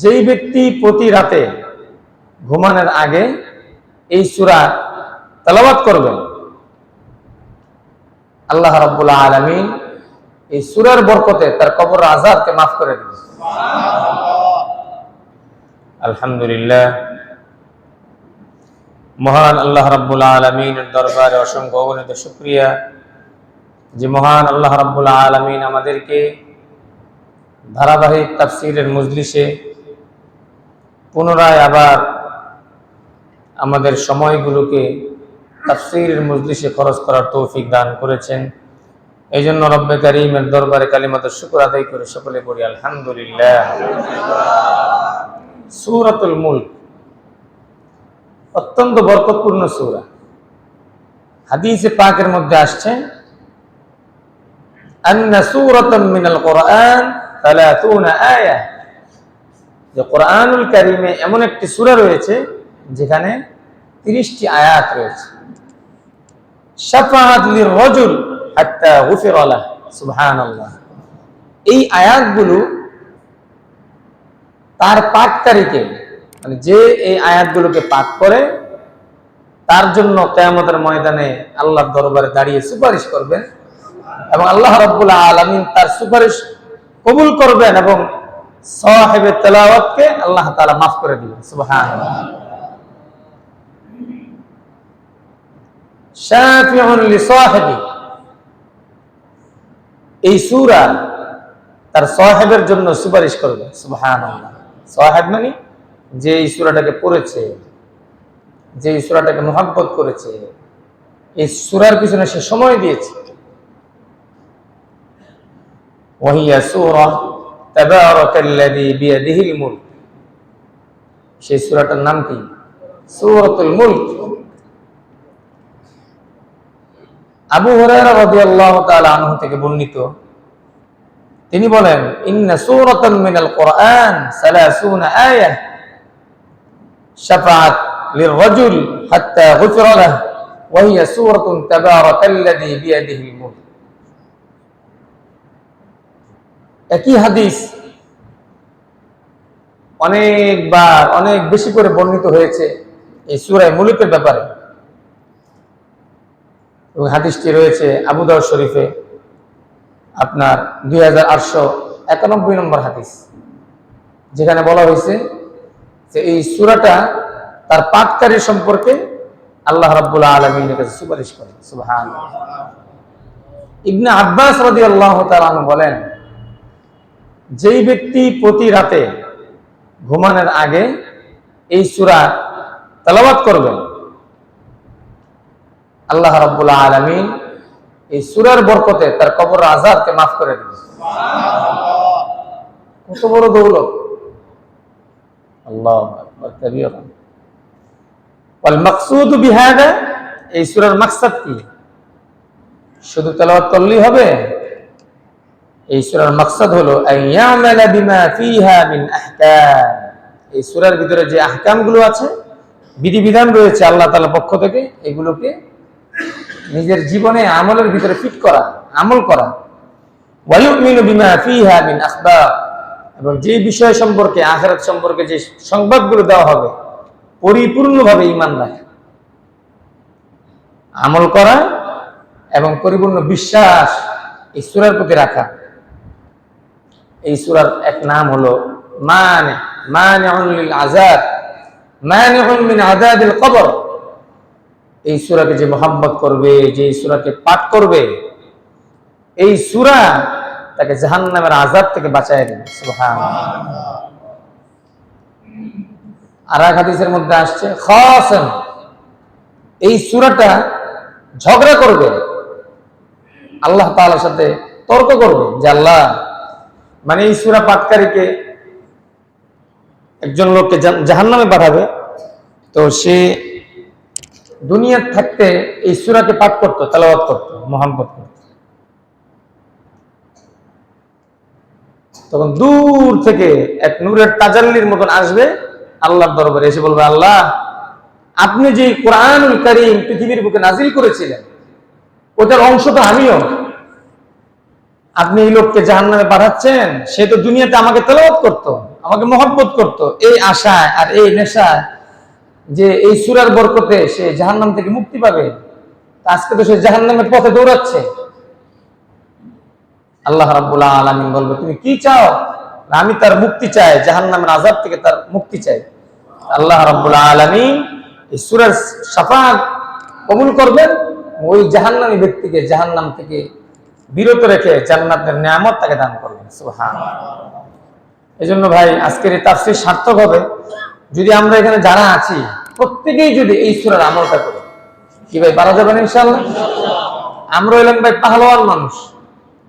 যেই ব্যক্তি প্রতি রাতে ঘুমানোর আগে এই সূরা তেলাওয়াত করবেন, আল্লাহ রাব্বুল আলামিন এই সূরার বরকতে তার কবর আজাবকে মাফ করে দিবেন। আলহামদুলিল্লাহ। মহান আল্লাহ রাব্বুল আলামিনের দরবারে অসংখ্য অগণিত শুকরিয়া। যে মহান আল্লাহ রাব্বুল আলামিন আমাদেরকে ধারাবাহিক তাফসীরের মজলিসে পুনরায় আবার আমাদের সময়গুলোকে তাফসীরের মজলিসে খরচ করার তৌফিক দান করেছেন। এই জন্য রব্বে করিমের দরবারে কালিমাত শুকর আদায় করে সকলে পড়ি, আলহামদুলিল্লাহ। সূরাতুল মুলক, অত্যন্ত বরকতপূর্ণ সূরা। হাদিসে পাকের মধ্যে আসছে, আন্না সূরাতাম মিনাল কোরআন 30 আয়াহ যে কোরআনুল কারিমে এমন একটি সূরা রয়েছে যেখানে 30টি আয়াত রয়েছে। এই আয়াতগুলো তার পাঠকারীকে মানে যে এই আয়াতগুলোকে পাঠ করে, তার জন্য কেয়ামতের ময়দানে আল্লাহর দরবারে দাঁড়িয়ে সুপারিশ করবেন এবং আল্লাহ রাব্বুল আলামিন তার সুপারিশ কবুল করবেন এবং সাহেব তেলাওয়াতকে আল্লাহ তাআলা মাফ করে এই তার সাহেবের জন্য সুপারিশ করবে সাহেব মানে যে এই সূরাটাকে পড়েছে, যে এই সূরাটাকে করেছে, এই সূরার পিছনে সে সময় দিয়েছে। ওহিয়া সূরা মুল্ক সেই সুরাটার নাম কি সুরতুল মুল্ক আবু হরাইরা রাদিয়াল্লাহু তাআলা আনহু থেকে বর্ণিত তিনি বলেন ইন্না সূরাতান মিনাল কোরআন 30 আয়াহ শাফাআত লিররাজুল হাত্তা গুফিরা লাহু ওয়া হিয়া সূরাতুন তাবারাকাল্লাযী বিয়াদিহিল মুলক একই হাদিস অনেকবার, অনেক বেশি করে বর্ণিত হয়েছে এই সুরায় মুলুকের ব্যাপারে। এবং হাদিসটি রয়েছে আবু দাউদ শরীফে, আপনার দুই হাজার আটশো একানব্বই নম্বর হাদিস, যেখানে বলা হয়েছে যে এই সুরাটা তার পাঠকারী সম্পর্কে আল্লাহ রাব্বুল আলমিনের কাছে সুপারিশ করে। সুবহান ইবনে আব্বাস রাদি আল্লাহ বলেন যেই ব্যক্তি প্রতি রাতে ঘুমানোর আগে এই সুরা তেলাওয়াত করবেন, আল্লাহ রাব্বুল আলামিন এই সুরার বরকতে তার কবর আজাদকে মাফ করে দিবেন। কত বড় দৌলত। আল্লাহ মাকসুদ এই সূরার মাকসাদ কি? শুধু তেলাওয়াত করলেই হবে? এই সুরার মাকসাদ হলো এই সুরার ভিতরে যে আহকামগুলো আছে, বিধিবিধান রয়েছে আল্লাহ তাআলার পক্ষ থেকে, এগুলোকে নিজের জীবনে আমলের ভিতরে ফিট করা, আমল করা। এবং যে বিষয় সম্পর্কে, আখিরাত সম্পর্কে যে সংবাদগুলো দেওয়া হবে, পরিপূর্ণভাবে ইমান রাখা। আমল করা এবং পরিপূর্ণ বিশ্বাস সূরার প্রতি রাখা। এই সুরার এক নাম হলো মানে আযাব, মানিউন মিন আযাবিল কবর। এই সূরাকে যে মোহাম্মত করবে, যে সূরাকে পাঠ করবে, এই সুরা তাকে জাহান্নামের আজাদ থেকে বাঁচায় দেবে। আর এক হাদিসের মধ্যে আসছে, খাসান। এই সুরাটা ঝগড়া করবে, আল্লাহ তাআলার সাথে তর্ক করবে যে, আল্লাহ মানে এই সুরা পাটকারীকে একজন লোককে জাহান নামে পাঠাবে, তো সে দুনিয়ার থাকতে এই সুরাকে পাঠ করতো তালাবাদ করতো মোহাম্মত করতো। তখন দূর থেকে এক নূরের তাজাল্লির মতন আসবে আল্লাহর দরবারে, এসে বলবে, আল্লাহ, আপনি যে কোরআন করিম পৃথিবীর বুকে নাজিল করেছিলেন, ওটার অংশ তো আমিও। আপনি এই লোককে জাহান নামে পাঠাচ্ছেন, সে তো দুনিয়াতে আমাকে তেলাওয়াত করতো, আমাকে মহব্বত করত। এই আশায় আর এই নেশায় যে এই সুরার বরকতে সে জাহান্নাম থেকে মুক্তি পাবে আজকে তো সে জাহান্নামের পথে দৌড়াচ্ছে। আল্লাহ রাব্বুল আলামিন বলবে, তুমি কি চাও? আমি তার মুক্তি চাই, জাহান্নামের আযাব থেকে তার মুক্তি চাই। আল্লাহ রাব্বুল আলামিন এই সূরার শাফাআত কবুল করবেন, ওই জাহান্নামী ব্যক্তিকে জাহান্নাম থেকে বিরত রেখে জান্নাতের নিয়ামত তাকে দান করবেন, সুবহানাল্লাহ। এজন্য ভাই, আজকের এই তাফসীর সার্থক হবে যদি আমরা এখানে যারা আছি, প্রত্যেকেই যদি এই সূরার আমলটা করি। কি ভাই, পারা যাবে না ইনশাআল্লাহ? আমরা হইলাম ভাই পাহলোয়ান মানুষ,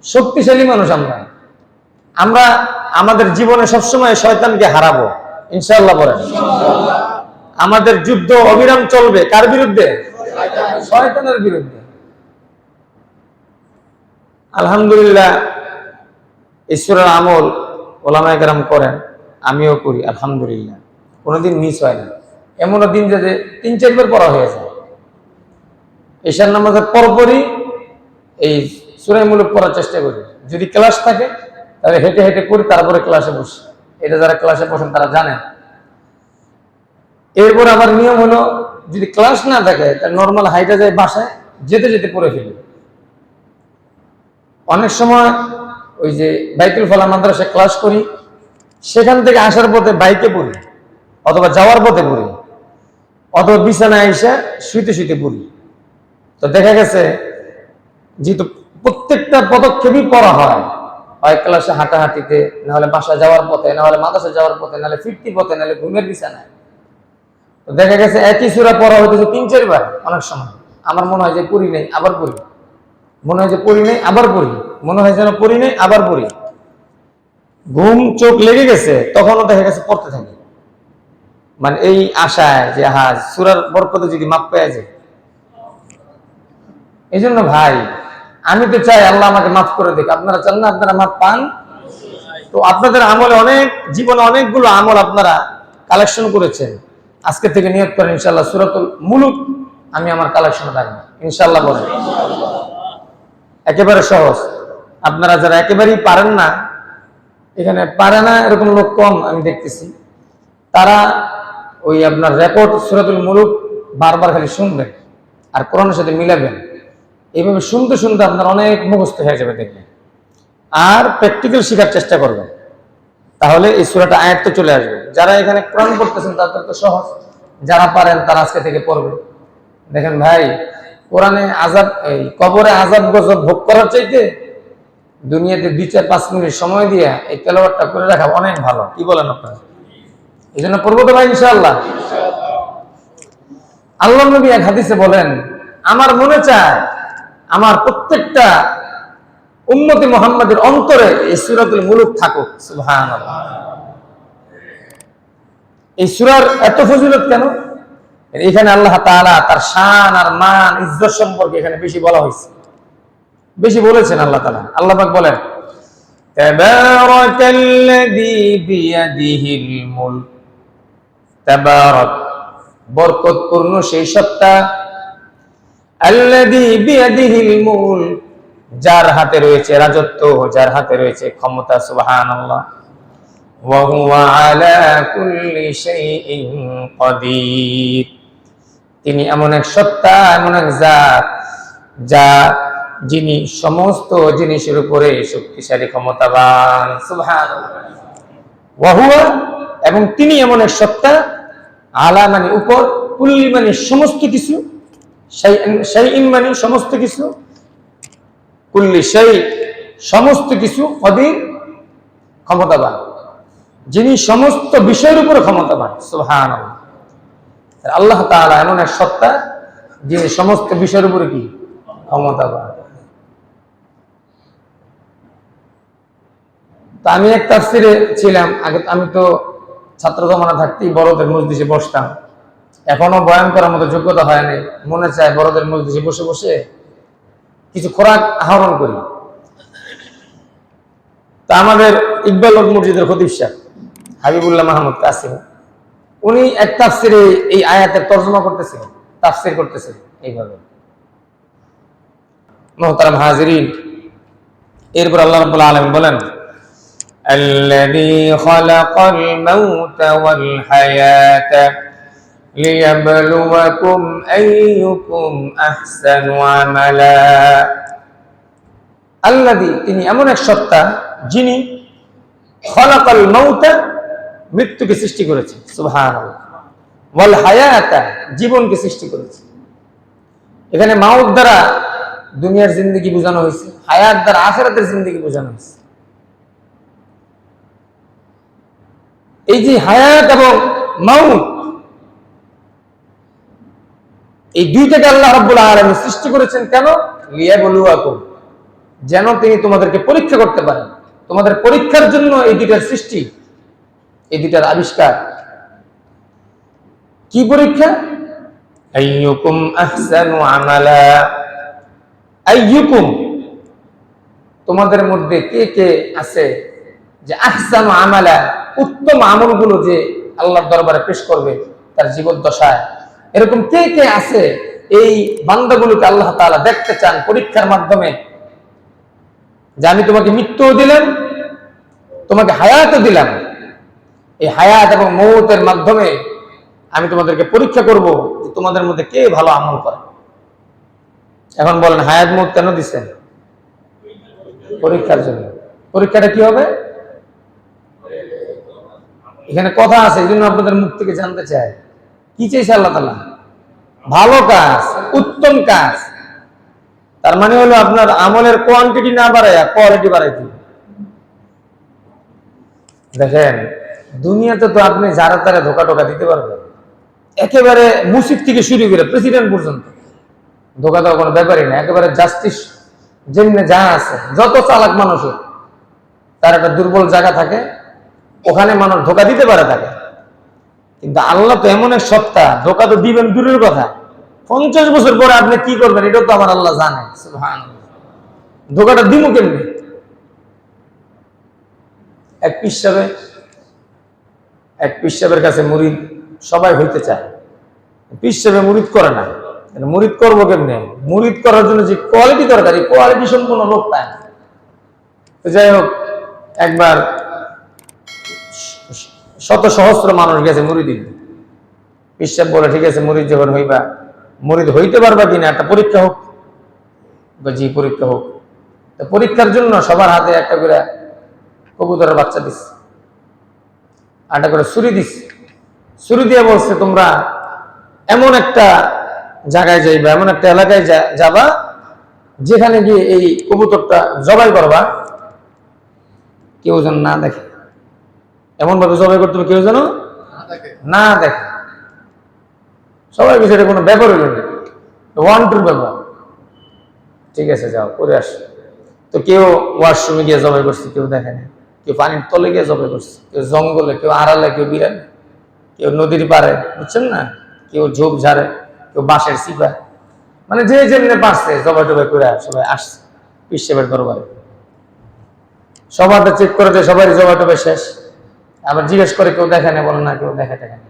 শক্তিশালী মানুষ আমরা। আমরা আমাদের জীবনে সবসময় শয়তানকে হারাবো, ইনশাআল্লাহ বলেন। আমাদের যুদ্ধ অবিরাম চলবে, কার বিরুদ্ধে? শয়তানের বিরুদ্ধে। আলহামদুলিল্লাহ, ঈশ্বরের আমল ওলামায় কেরাম করেন, আমিও করি, আলহামদুলিল্লাহ। কোনোদিন মিস হয় না। এমনও দিন যে তিন চারবার পড়া হয়ে যায় ঈশান নামাজের পরপরই এই সুরাইমূলক পড়ার চেষ্টা করি। যদি ক্লাস থাকে, তাহলে হেঁটে হেঁটে করি, তারপরে ক্লাসে বসি। এটা যারা ক্লাসে বসেন, তারা জানেন। এরপর আবার নিয়ম হলো, যদি ক্লাস না থাকে, তাহলে নর্মাল হাইটা যায় বাসায়, যেতে যেতে পড়ে ফেলি। অনেক সময় ওই যে বাইতুল ফলা মাদ্রাসায় ক্লাস করি, সেখান থেকে আসার পথে বাইকে পড়ি, অথবা যাওয়ার পথে পড়ি, অথবা বিছানায় এসে শুইতে শুইতে পড়ি। তো দেখা গেছে, যেহেতু প্রত্যেকটা পদক্ষেপই পড়া হয় হয় ক্লাসে হাঁটাহাঁটিতে, নাহলে বাসা যাওয়ার পথে, নাহলে মাদ্রাসা যাওয়ার পথে, নাহলে ফিরতি পথে, নাহলে ঘুমের বিছানায়। তো দেখা গেছে একই সুরা পড়া হইতেছে তিন চারবার অনেক সময়। আমার মনে হয় যে পড়ি নেই, আবার পড়ি। মনে হয় যে পড়ি নেই, আবার পড়ি। মনে হয় যেন পড়ি নেই, আবার পড়ি। ঘুম চোখ লেগে গেছে, তখনও দেখা গেছে পড়তে থাকি। মানে এই আশায় যে হা সুরার বরকতে যদি মাপ পেয়ে যায়। এই জন্য ভাই, আমি তো চাই আল্লাহ আমাকে মাফ করে দিক। আপনারা চান না আপনারা মাফ পান? তো আপনাদের আমলে অনেক, জীবনে অনেকগুলো আমল আপনারা কালেকশন করেছেন। আজকে থেকে নিয়োগ করেন ইনশাল্লাহ সুরাতুল মুলুক, আমি আমার কালেকশনে রাখব। ইনশাল্লাহ বলেন। একেবারে সহজ। আপনারা যারা একেবারেই পারেন না, এখানে পারে না এরকম লোক কম আমি দেখতেছি। তারা ওই আপনার রেকর্ড সুরাতুল মুলুক বারবার খালি শুনবেন আর কোরআনের সাথে মিলাবেন। এইভাবে শুনতে শুনতে আপনার অনেক মুখস্থ হয়ে যাবে দেখবেন। আর প্র্যাকটিক্যাল শেখার চেষ্টা করবেন। তাহলে এই সুরাটা আয়াত্ত চলে আসবে। যারা এখানে কোরআন পড়তেছেন তাদের তো সহজ। যারা পারেন তারা আজকে থেকে পড়বে। দেখেন ভাই কোরআনে আজাব কবরে আজাব গজব ভোগ করার চাইতে দুনিয়াতে দুই চার পাঁচ মিনিট সময় দিয়ে এই তেলাওয়াতটা করে রাখা অনেক ভালো। কি বলেন আপনারা? এই জন্য পড়ব তো ভাই, ইনশাআল্লাহ। আল্লাহ নবী এক হাদিসে বলেন, আমার মনে চায় আমার প্রত্যেকটা উম্মতি মোহাম্মদের অন্তরে এই সুরাতুল মুলুক থাকুক। সুবহানাল্লাহ। এই সুরার এত ফজিলত কেন? এখানে আল্লাহ তালা তার শান আর মান, ইজ্জত সম্পর্কে এখানে বেশি বলা হয়েছে। বেশি বলেছেন আল্লাহ তালা আল্লাহ পাক বলেন বরকতপূর্ণ সেই সত্তা। যার হাতে রয়েছে রাজত্ব, যার হাতে রয়েছে ক্ষমতা, সুবহানাল্লাহ। ওয়া হুয়া আলা কুল্লি শাইইন কাদির। তিনি এমন এক সত্তা, এমন এক জাত, যা যিনি সমস্ত জিনিসের উপরে শক্তিশালী, ক্ষমতাবান। এবং তিনি এমন এক সত্তা, আলা মানে উপর, কুল্লি মানে সমস্ত কিছু, শাইইন মানে সমস্ত কিছু, কুল্লি সেই সমস্ত কিছু অধীন ক্ষমতাবান। যিনি সমস্ত বিষয়ের উপরে ক্ষমতাবান। সুহান আল্লাহ তাআলা এমন এক সত্তা যিনি সমস্ত বিষয়ের উপরে কি? ক্ষমতাবান তা আমি এক তাফসিরে ছিলাম, আগে আমি তো ছাত্র জমানা থাকতেই বড়দের মজলিসে বসতাম। এখনও বয়ান করার মতো যোগ্যতা হয়নি মনে চায় বড়দের মজলিসে বসে বসে কিছু খোরাক আহরণ করি। তা আমাদের ইকবাল মসজিদের খতিব সাহেব, হাবিবুল্লাহ মাহমুদ কাসিম উনি এক তাফসিরে এই আয়াতের তর্জমা করতেছিলেন তাফসির করতেছিলেন এইভাবে মোহতারাম হাজিরিন এরপর আল্লাহ রাব্বুল আলামিন বলেন الذي خلق الموت والحياة ليبلوكم أيكم أحسن عملا আল্লাদি তিনি এমন এক সত্তা যিনি খলাকাল মৌতা মৃত্যুকে সৃষ্টি করেছে। জীবনকে সৃষ্টি করেছে। এখানে মাউত দ্বারা দুনিয়ার জিন্দগি বোঝানো হয়েছে, হায়াত দ্বারা আখেরাতের জিন্দগি বোঝানো হয়েছে। এই যে হায়াত এবং মাউত, এই দুইটাকে আল্লাহ রাব্বুল আলামিন সৃষ্টি করেছেন কেন? লিয়া বলুয়াকুম যেন তিনি তোমাদেরকে পরীক্ষা করতে পারেন। তোমাদের পরীক্ষার জন্য এই দুইটার সৃষ্টি এই দুইটার আবিষ্কার? কি পরীক্ষা? আইয়ুকুম আহসানু আমালা। আইয়ুকুম। তোমাদের মধ্যে কে কে আছে যে আহসানু আমালা উত্তম আমলগুলো যে আল্লাহর দরবারে পেশ করবে তার জীবদ্দশায়? এরকম কে কে আছে এই বান্দাগুলোকে আল্লাহ তাআলা দেখতে চান পরীক্ষার মাধ্যমে? যে আমি তোমাকে মৃত্যুও দিলাম তোমাকে হায়াতও দিলাম। এই হায়াত এবং মৌতের মাধ্যমে আমি তোমাদেরকে পরীক্ষা করব তোমাদের মধ্যে কে ভালো আমল করে। এখন বলেন, হায়াত মৌত কেন দিচ্ছেন পরীক্ষার জন্য। পরীক্ষাটা কি হবে? এখানে কথা আছে, এই জন্য আপনাদের মুখ থেকে জানতে চাই। কি চাইছে আল্লাহ তালা? ভালো কাজ, উত্তম কাজ। তার মানে হলো আপনার আমলের কোয়ান্টিটি না বাড়ায় কোয়ালিটি বাড়াইতে দেখেন দুনিয়াতে তো আপনি যারা তারা ধোকা টোকা দিতে পারবেন। একেবারে মুসিদ থেকে শুরু করে প্রেসিডেন্ট পর্যন্ত ধোকা দেওয়া কোনো ব্যাপারই না, একেবারে জাস্টিস যেমনি যা আছে, যত চালাক মানুষ তার একটা দুর্বল জায়গা থাকে, ওখানে মানুষ ধোকা দিতে পারে তাকে। কিন্তু আল্লাহ তো এমন এক সত্তা, ধোকা তো দিবেন দূরের কথা। পঞ্চাশ বছর পরে আপনি কি করবেন, এটাও তো আমার আল্লাহ জানে। ধোকাটা দিমু কেমনি? এক পিসাবে এক পিসাবের কাছে মুরিদ সবাই হইতে চায়। পিসাবে মুরিদ করে না। মুরিদ করব কেমনে? মুরিদ করার জন্য যে কোয়ালিটি দরকার, এই কোয়ালিটি সম্পূর্ণ লোক পায় না। যাই হোক, একবার শত সহস্র মানুষ গেছে মুরিদি পিসাব বলে, ঠিক আছে, মুরিদ যখন হইবা, মুরিদ হইতে পারবা কিনা? একটা পরীক্ষা হোক। জি, পরীক্ষা হোক। তো পরীক্ষার জন্য সবার হাতে একটা করে কবুতরের বাচ্চা দিস একটা করে ছুরি দিস ছুরি দিয়ে বলছে, তোমরা এমন একটা জায়গায় যাইবা, এমন একটা এলাকায় যাবা, যেখানে গিয়ে এই কবুতরটা জবাই করবা। কেউ যেন না দেখে। এমন ভাবে জবাই করতে হবে কেউ যেন না দেখে। সবাই বিষয়টা কোনো ব্যাপার হইল না। ওয়ান টুর ব্যাপার। ঠিক আছে, যাও করে আস। তো কেউ ওয়াশরুমে গিয়ে জবাই করছে, কেউ দেখে না। কেউ পানির তলে গিয়ে জবাই করছে, কেউ জঙ্গলে, কেউ আড়ালে, কেউ বিড়ালে, কেউ নদীর পারে বুঝছেন না? কেউ ঝোপ ঝাড়ে, কেউ বাঁশের সিপা মানে যে যেমনি পারছে জবাই টবাই করে সবাই আসছে পিসেবের দরবারে। সবারটা চেক করে দেয় সবাই জবাই টবাই শেষ। আবার জিজ্ঞেস করে, কেউ দেখে না, বলে না, কেউ দেখে দেখে না।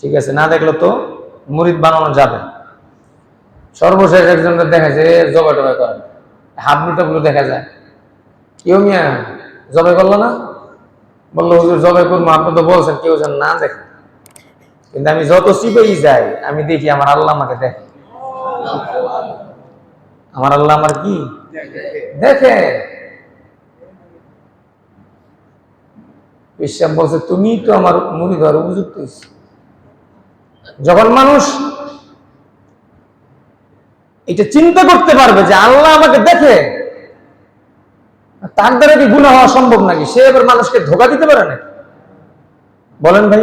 ঠিক আছে, না দেখলে তো মুরিদ বানানো যাবে। সর্বশেষ একজনকে দেখা যায় জবাই টবাই করে হাবলু টাবলু দেখা যায়। কেউ মিয়া জবাই করল না? বলল, হুজুর জবাই করব, আপনি তো বলছেন, কেউ যেন না দেখে। কিন্তু আমি যত চিপেই যাই, আমি দেখি আমার আল্লাহ আমাকে দেখে। আমার আল্লাহ আমার কি? দেখে। বিশ্বাস বলছে, তুমি তো আমার মুড়ি ধর উপযুক্ত। যখন মানুষ এটা চিন্তা করতে পারবে যে আল্লাহ আমাকে দেখে তার দ্বারা কি গুণা হওয়া সম্ভব নাকি? সে এবার মানুষকে ধোকা দিতে পারে না বলেন ভাই,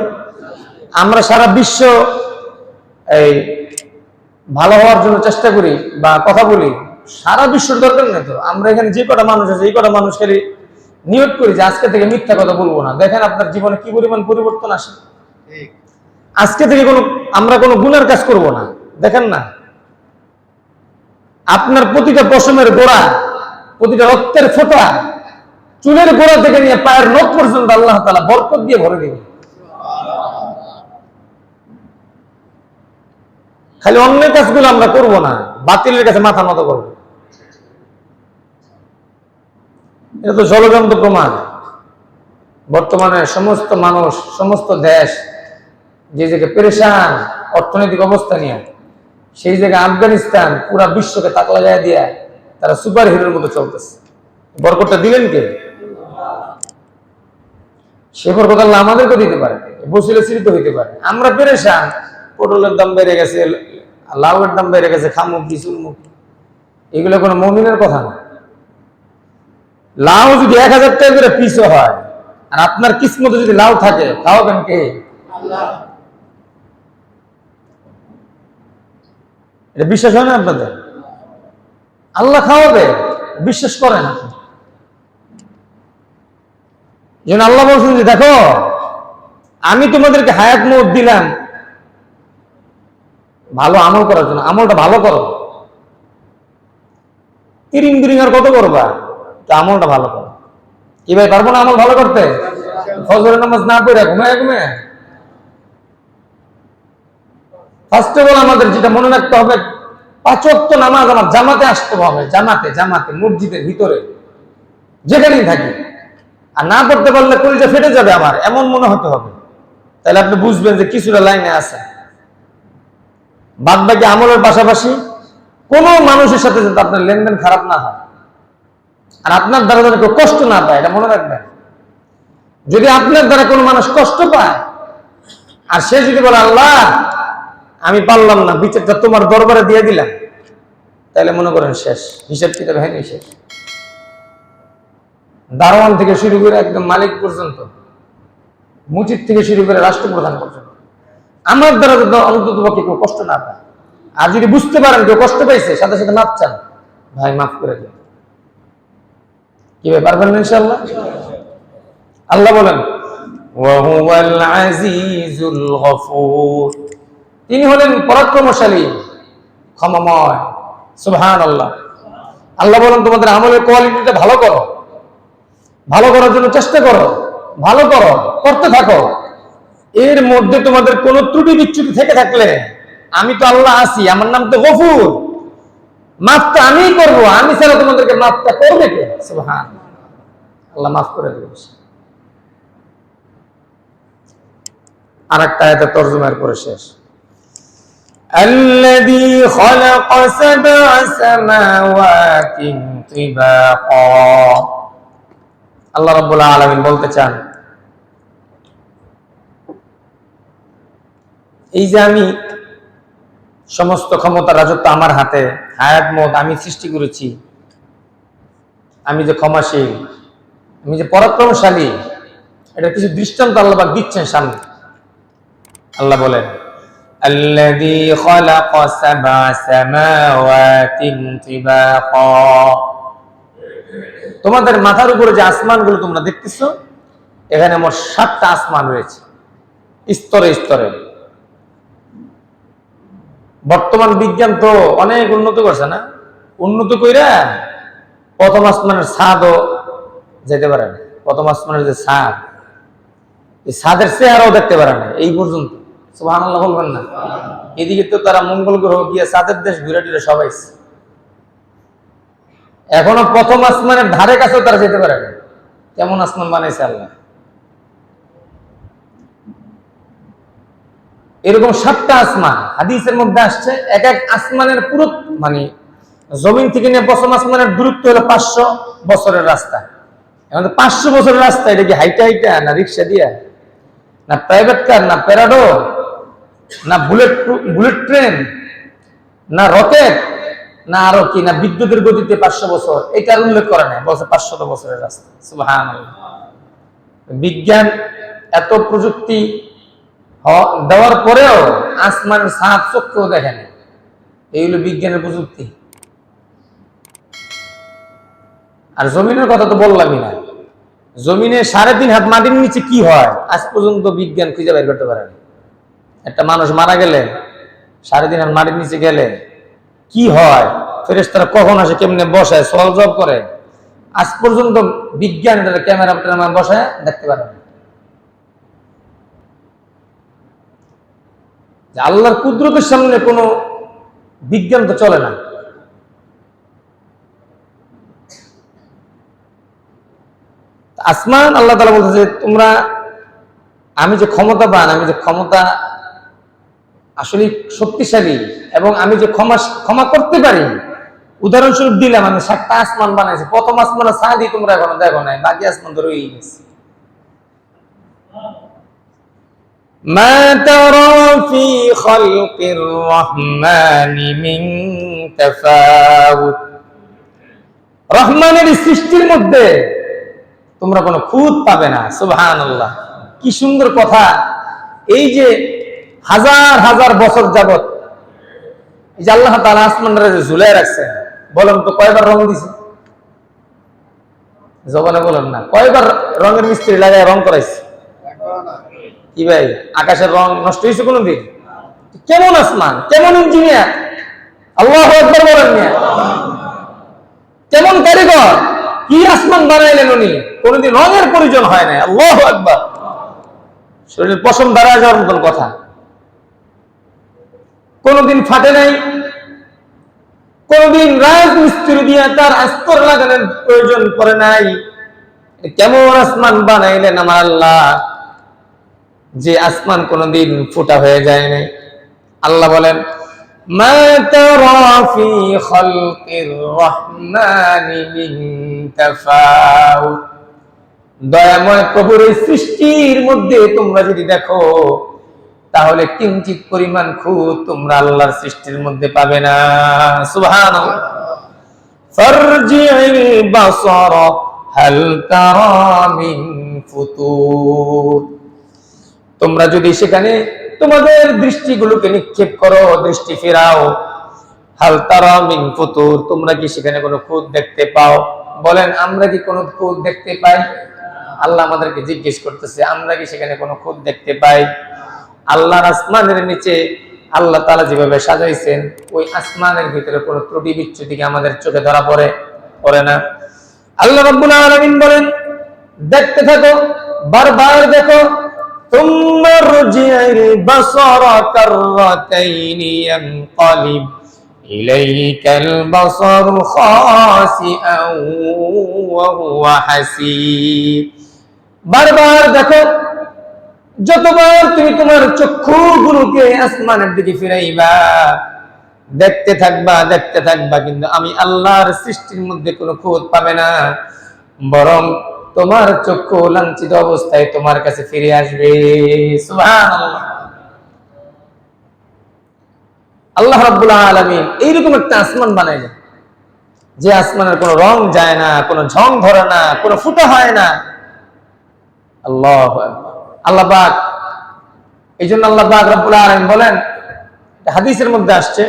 আমরা সারা বিশ্ব এই ভালো হওয়ার জন্য চেষ্টা করি বা কথা বলি, সারা বিশ্বর দরকার নেই তো। আমরা এখানে যে কটা মানুষ আছে, এই কটা মানুষ খালি নিয়োগ করি যে আজকে থেকে মিথ্যা কথা বলব না। দেখেন আপনার জীবনে কি পরিমাণ পরিবর্তন আসে। আজকে থেকে কোনো, আমরা কোনো গুণের কাজ করব না। দেখেন না, আপনার প্রতিটা পশমের গোড়া প্রতিটা রক্তের ফোঁটা চুলের গোড়া থেকে নিয়ে পায়ের নখ পর্যন্ত আল্লাহ তালা বরকত দিয়ে ভরে দেবে খালি অন্যের কাজগুলো আমরা করব না, বাতিলের কাছে মাথা নত করব। এটা তো ষড়যন্ত্র প্রমাণ। বর্তমানে সমস্ত মানুষ, সমস্ত দেশ যে জায়গায় পেরেশান, অর্থনৈতিক অবস্থা নিয়ে, সেই জায়গায় আফগানিস্তান পুরা বিশ্বকে তাক লাগাই দিয়ে তারা সুপার হিরোর মতো চলতেছে। বরকতটা দিলেন কে? সে বরকত আল্লাহ আমাদেরকে দিতে পারে। বসিলে স্মৃত হইতে পারে। আমরা পেরেশান। পটলের দাম বেড়ে গেছে, লাউয়ের দাম বেড়ে গেছে, খামুকি চুলমুখি এগুলো কোনো মমিনের কথা না। লাউ যদি এক হাজার টাকা করে পিসও হয়, আর আপনার কিসমতে যদি লাউ থাকে, খাওয়াবেন কে? এটা বিশ্বাস হয় না আপনাদের? আল্লাহ খাওয়াবে, বিশ্বাস করেন যেন আল্লাহ বলছেন যে, দেখো, আমি তোমাদেরকে হায়াত মত দিলাম। ভালো আমল করার জন্য, আমলটা ভালো করো। তিরিং তিরিং আর কত করবা? তো আমলটা ভালো করো। কি ভাই, পারব না আমল ভালো করতে? ফজরের নামাজ না পড়ে ঘুমায় ঘুমায়? ফার্স্ট অফ অল আমাদের যেটা মনে রাখতে হবে পাঁচত্ব নামাজ আমার জামাতে আসতে হবে, জামাতে জামাতে, মসজিদের ভিতরে, যেখানেই থাকি। আর না পড়তে পারলে কলিজা ফেটে যাবে আমার এমন মনে হতে হবে। তাহলে আপনি বুঝবেন যে কিছুটা লাইনে আছে। বাদ বাকি আমলের পাশাপাশি কোন মানুষের সাথে যাতে আপনার লেনদেন খারাপ না হয়। আর আপনার দ্বারা যেন কেউ কষ্ট না পায়, এটা মনে রাখবেন। যদি আপনার দ্বারা কোনো মানুষ কষ্ট পায়, আর সে যদি বলে, আল্লাহ আমি পারলাম না, বিচারটা তোমার দরবারে দিয়ে দিলাম। তাহলে মনে করেন শেষ, হিসাব কিতাব হয়নি শেষ। দারোয়ান থেকে শুরু করে একদম মালিক পর্যন্ত মুচিত থেকে শুরু করে রাষ্ট্রপ্রধান পর্যন্ত। আমার দ্বারা যদি অন্তত পক্ষে কেউ কষ্ট না পায়। আর যদি বুঝতে পারেন কেউ কষ্ট পাইছে, সাথে সাথে মাপ চান। ভাই, মাফ করে দিন। কি ব্যাপার পারবেন না ইনশাআল্লাহ? আল্লাহ বলেন ওয়াহুয়াল আজিজুল গফুর। তিনি হলেন পরাক্রমশালী, ক্ষমাময় সুবহান আল্লাহ আল্লাহ বলেন, তোমাদের আমলের কোয়ালিটিটা ভালো করো। ভালো করার জন্য চেষ্টা করো। ভালো করো, করতে থাকো। এর মধ্যে তোমাদের কোন ত্রুটি বিচ্যুতি থেকে থাকলে, আমি তো আল্লাহ আছি, আমার নাম তো গফুর। মাফটা আমি করব, আমি ছাড়া তোমাদেরকে মাফটা করবে কে? সুবহান আল্লাহ মাফ করে দেবে আর একটা তর্জমার করে শেষ। الذي خلق سبع سماوات طباقا আল্লাহ রাব্বুল আলামিন বলতে চান এই যে আমি সমস্ত ক্ষমতা রাজত্ব আমার হাতে হায়াত মত আমি সৃষ্টি করেছি আমি যে ক্ষমাশীল আমি যে পরাক্রমশালী এটা কিছু দৃষ্টান্ত আল্লাহ পাক দিচ্ছেন সামনে আল্লাহ বলেন الذي خلق سبع سماوات طباقا তোমাদের মাথার উপরে যে আসমানগুলো তোমরা দেখতেছো এখানে মোট সাতটা আসমান রয়েছে স্তরে স্তরে বর্তমান বিজ্ঞান তো অনেক উন্নত করছে না উন্নত কইরা প্রথম আসমানের ছাদও যেতে পারে না প্রথম আসমানের যে ছাদ এই ছাদের চেহারাও দেখতে পারে না এই পর্যন্ত বলবেন না। এদিকে তো তারা মঙ্গল গ্রহ গিয়ে দেশ ঘুরে টুরে সবাই এখনও প্রথম আসমানের ধারে কাছেও তারা যেতে পারে কেমন আসমান আল্লাহ। এরকম সাতটা আসমান হাদিসের মধ্যে আসছে, এক এক আসমানের পুরো মানে জমিন থেকে নিয়ে প্রথম আসমানের দূরত্ব হলো পাঁচশো বছরের রাস্তা। এখন পাঁচশো বছরের রাস্তা, এটা কি হাইটা হাইটা না রিক্সা দিয়া? না প্রাইভেট কার না প্যারাডো না বুলেট বুলেট ট্রেন না রকেট না আরও কি, না বিদ্যুতের গতিতে পাঁচশো বছর, এটার উল্লেখ করে নাই, বলছে পাঁচশত বছরের রাস্তা বিজ্ঞান এত প্রযুক্তি দেওয়ার পরেও আসমানের সাত চক্ষু দেখে না এই হলো বিজ্ঞানের প্রযুক্তি। আর জমিনের কথা তো বললামই না, জমিনে সাড়ে তিন হাত মাটির নিচে কি হয়, আজ পর্যন্ত বিজ্ঞান খুঁজে বের করতে পারে না একটা মানুষ মারা গেলে তিন হাত মাটির নিচে গেলে কি হয়? ফেরেস্তারা কখন আসে, কেমনে বসায় সল জব করে? আজ পর্যন্ত বিজ্ঞান এটা ক্যামেরা ট্যামেরা বসায় দেখতে পারে আল্লাহর কুদরতের সামনে কোনো বিজ্ঞান তো চলে না। আসমান, আল্লাহ তালা বলতেছে, তোমরা, আমি যে ক্ষমতাবান, আমি যে ক্ষমতা আসলে শক্তিশালী এবং আমি যে ক্ষমা ক্ষমা করতে পারি উদাহরণস্বরূপ দিলাম আমি সাতটা আসমান বানাইছি প্রথম আসমানের সাদি তোমরা এখনো দেখো নাই বাকি আসমান তো রয়েই গেছে ما ترى في خلق الرحمن من تفاوت রহমানের সৃষ্টির মধ্যে তোমরা কোনো খুঁত পাবে না সুবহান আল্লাহ কি সুন্দর কথা এই যে হাজার হাজার বছর যাবত এই যে আল্লাহ তালা আসমানরা যে রাখছেন বলেন তো কয়বার রং দিছে? জবানে বলেন না, কয়বার রঙের মিস্ত্রি লাগায় রং করাইছে? কি ভাই, আকাশের রং নষ্ট হয়েছে কোনোদিন? কেমন আসমান, কেমন ইঞ্জিনিয়ার আল্লাহ একবার বলেন মিয়া কেমন কারিগর? কি আসমান বানাইলেন উনি? কোনোদিন রঙের প্রয়োজন হয় না আল্লাহ একবার শরীরের পশম দাঁড়ায় যাওয়ার মতন কথা। কোনোদিন ফাটে নাই। কোনদিন রাজমিস্ত্রি দিয়ে তার আস্তর লাগানোর প্রয়োজন পড়ে নাই। কেমন আসমান বানাইলেন আমার আল্লাহ। যে আসমান কোনোদিন ফুটা হয়ে যায় নাই। আল্লাহ বলেন, মা ফি দয়াময় প্রভুর সৃষ্টির মধ্যে তোমরা যদি দেখো তাহলে কিঞ্চিত পরিমাণ খুঁত তোমরা আল্লাহর সৃষ্টির মধ্যে পাবে না। সুহান তোমরা যদি সেখানে তোমাদের দৃষ্টিগুলোকে নিক্ষেপ করো, দৃষ্টি ফেরাও, হাল তারা মিন ফুতুর, তোমরা কি সেখানে কোনো খুঁত দেখতে পাও? বলেন, আমরা কি কোনো খুঁত দেখতে পাই? আল্লাহ আমাদেরকে জিজ্ঞেস করতেছে, আমরা কি সেখানে কোনো খুঁত দেখতে পাই? আল্লাহর আসমানের নিচে আল্লাহ তালা যেভাবে সাজাইছেন ওই আসমানের ভিতরে কোনো ত্রুটি বিচ্যুতি কি আমাদের চোখে ধরা পড়ে পড়ে না আল্লাহ রাব্বুল আলামিন বলেন দেখতে থাকো বারবার দেখো ثم ارجع البصر كرتين ينقلب إليك البصر خاسئا وهو حسير বারবার দেখো যতবার তুমি তোমার চক্ষুগুলোকে আসমানের দিকে ফিরাইবা, দেখতে থাকবা দেখতে থাকবা, কিন্তু আমি আল্লাহর সৃষ্টির মধ্যে কোনো খোঁজ পাবে না। বরং তোমার চক্ষু লাঞ্ছিত অবস্থায় তোমার কাছে ফিরে আসবে। আল্লাহ রাব্বুল আলামিন এইরকম একটা আসমান বানাইলেন, যে আসমানের কোনো রং যায় না, কোনো ঝং ধরে না, কোনো ফুটা হয় না। আল্লাহ আল্লাহ পাক এই জন্য আল্লাহ পাক রব্বুল আলামিন বলেন হাদিসের মধ্যে আসছে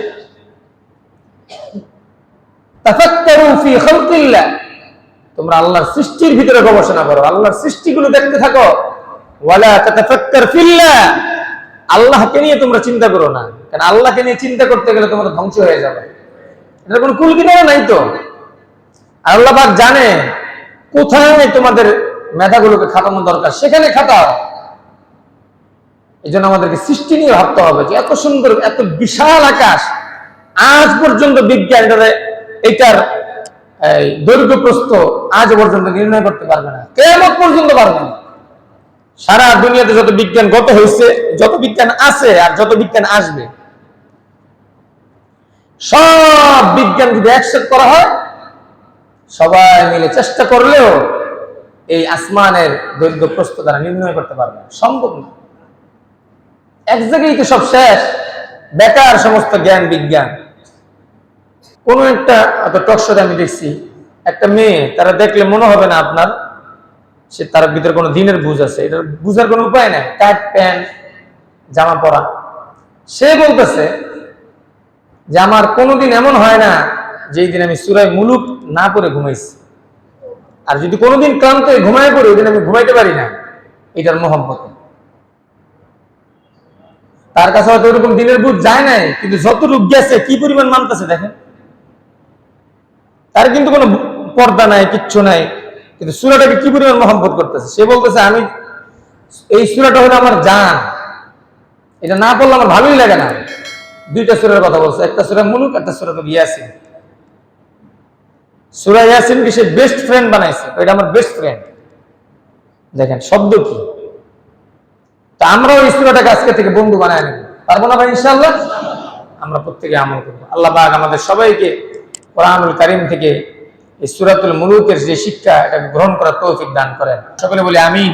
তোমরা আল্লাহর সৃষ্টির ভিতরে গবেষণা করো, আল্লাহর সৃষ্টিগুলো দেখতে থাকো আল্লাহকে নিয়ে তোমরা চিন্তা করো না, কারণ আল্লাহকে নিয়ে চিন্তা করতে গেলে তোমরা ধ্বংস হয়ে যাবে। এটা কোনো কুল কিনারা নাই তো। আল্লাহ জানে কোথায় তোমাদের মেধাগুলোকে খাটানো দরকার, সেখানে খাটাও। এই জন্য আমাদেরকে সৃষ্টি নিয়ে ভাবতে হবে যে এত সুন্দর, এত বিশাল আকাশ, আজ পর্যন্ত বিজ্ঞান এটার দৈর্ঘ্য প্রস্থ আজ পর্যন্ত নির্ণয় করতে পারবে না। কেমন পর্যন্ত পারবে না। সারা দুনিয়াতে যত বিজ্ঞান গত হয়েছে, যত বিজ্ঞান আছে আর যত বিজ্ঞান আসবে, সব বিজ্ঞান যদি একসাথে করা হয়, সবাই মিলে চেষ্টা করলেও এই আসমানের দৈর্ঘ্য প্রস্থ তারা নির্ণয় করতে পারবে সম্ভব না। এক জায়গায় তো সব শেষ। বেকার সমস্ত জ্ঞান, বিজ্ঞান। কোন একটা টকশোতে আমি দেখছি, একটা মেয়ে, তারা দেখলে মনে হবে না আপনার, সে তার ভিতরে কোনো দিনের বুঝ আছে। এটা বুঝার কোনো উপায় নাই। টাইট প্যান্ট জামা পরা। সে বলতেছে যে, আমার কোনোদিন এমন হয় না যেই দিন আমি সুরাই মুলুক না করে ঘুমাইছি। আর যদি কোনোদিন ক্লান্ত ঘুমায় পড়ি, ওই দিন আমি ঘুমাইতে পারি না। এটার মহব্বতে। তার কাছে হয়তো ওরকম দিনের বুঝ যায় নাই, কিন্তু যতটুক গেছে, কি পরিমাণ মানতেছে দেখেন? তার কিন্তু কোনো পর্দা নাই, কিচ্ছু নাই, কিন্তু সুরাটাকে কি পরিমাণ মহব্বত করতেছে? সে বলতেছে, আমি, এই সুরাটা হলো আমার জান। এটা না পড়লে আমার ভালোই লাগে না। দুইটা সুরের কথা বলছে, একটা সুরা মুলুক, একটা সুরা তো ইয়াসিন। সুরা ইয়াসিনকে সে বেস্ট ফ্রেন্ড বানাইছে এটা আমার বেস্ট ফ্রেন্ড দেখেন, শব্দ কি? তা আমরাও এই সুরাটাকে আজকে থেকে বন্ধু বানায় নেব। পারব না ভাই ইনশাল্লাহ আমরা প্রত্যেকে আমল করব। আল্লাহ বাগ আমাদের সবাইকে কোরআনুল কারিম থেকে এই সুরাতুল মুলুকের যে শিক্ষা, এটাকে গ্রহণ করার তৌফিক দান করেন। সকলে বলি আমিন।